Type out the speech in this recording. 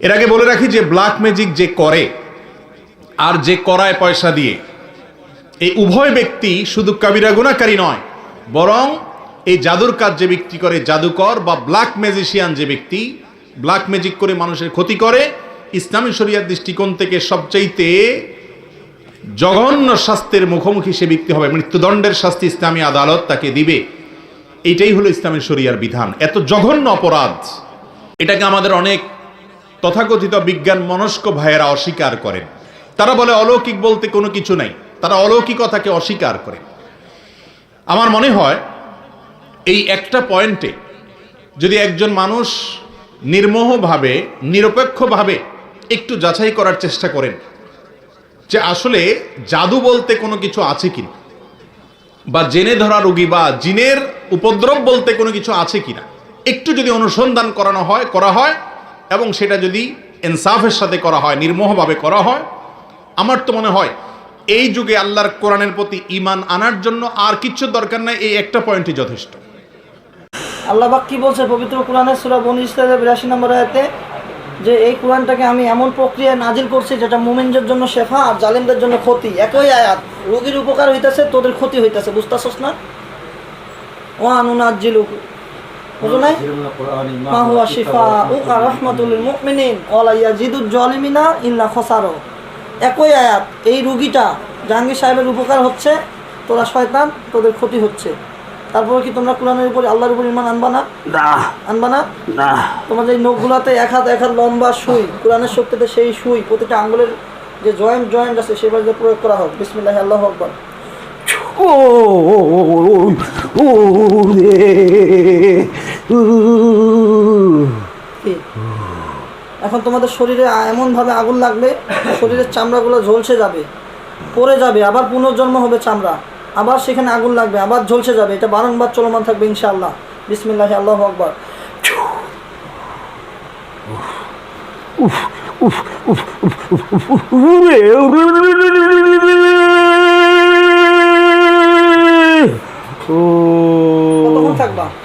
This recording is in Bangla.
এর আগে বলে রাখি যে ব্ল্যাক ম্যাজিক যে করে আর যে করায় পয়সা দিয়ে, এই উভয় ব্যক্তি শুধু কাবিরা গুণাকারী নয়, বরং এই জাদুর কাজ যে ব্যক্তি করে জাদুকর বা ব্ল্যাক ম্যাজিশিয়ান যে ব্যক্তি ব্ল্যাক ম্যাজিক করে মানুষের ক্ষতি করে, ইসলামী শরিয়ার দৃষ্টিকোণ থেকে সবচাইতে জঘন্য শাস্তির মুখোমুখি সে ব্যক্তি হবে। মৃত্যুদণ্ডের শাস্তি ইসলামী আদালত তাকে দিবে। এইটাই হলো ইসলামী শরিয়ার বিধান। এত জঘন্য অপরাধ, এটাকে আমাদের অনেক তথাকথিত বিজ্ঞান মনস্ক ভাইয়েরা অস্বীকার করেন। তারা বলে, অলৌকিক বলতে কোনো কিছু নাই। তারা অলৌকিকতাকে অস্বীকার করে। আমার মনে হয়, এই একটা পয়েন্টে যদি একজন মানুষ নির্মোহভাবে, নিরপেক্ষভাবে একটু যাচাই করার চেষ্টা করেন, যে আসলে জাদু বলতে কোনো কিছু আছে কিনা, বা জেনে ধরা রোগী বা জিনের উপদ্রব বলতে কোনো কিছু আছে কিনা, একটু যদি অনুসন্ধান করানো হয়, করা হয় এবং সেটা যদি ইনসাফের সাথে করা হয়, নির্মোহভাবে করা হয়, আমার তো মনে হয় এই যুগে আল্লাহর কোরআনের প্রতি ইমান আনার জন্য আর কিচ্ছু দরকার নাই, এই একটা পয়েন্টই যথেষ্ট। আল্লাহ পাক কি বলছে? পবিত্র কোরআনের সূরা বনি ইসরায়েলের নম্বর আয়াতে যে এই কোরআনটাকে আমি এমন প্রক্রিয়ায় নাজিল করছি যেটা মুমিনদের জন্য শেফা আর জালিমদের জন্য ক্ষতি। একই আয়াত, রোগীর উপকার হইতেছে, তোদের ক্ষতি হইতেছে, বুঝতেছস না? ও আনুনাজ্জিলু বুঝো নাই? মা হুয়া শিফা ও রাহমাতুল লিল মুমিনিন। ওয়ালা ইয়াজিদুজ ইল্লা খসারো। একই আয়াত এই রুগীটা জাহাঙ্গীর সাহেবের উপকার হচ্ছে তোরা শয়তান তোদের ক্ষতি হচ্ছে। তারপরে কি তোমরা কোরআনের উপর আল্লাহর উপর ইমান আনবা না? আনবা না? তোমাদের এই নখগুলাতে এক হাত এক হাত লম্বা সুই কোরআনের শক্তিতে সেই সুই প্রতিটা আঙ্গুলের যে জয়েন্ট জয়েন্ট আছে সেবার যে প্রয়োগ করা হোক। বিসমিল্লাহ আল্লাহ আকবর? এখন তোমাদের শরীরে এমনভাবে আগুন লাগবে শরীরের চামড়াগুলো ঝলসে যাবে পড়ে যাবে আবার পুনর্জন্ম হবে চামড়া আবার সেখানে আগুন লাগবে আবার ঝলসে যাবে এটা বারংবার চলমান থাকবে ইনশাআল্লাহ বিসমিল্লাহ আল্লাহ আকবর উফ উফ উফ উফ উফ উরে উরে 吧。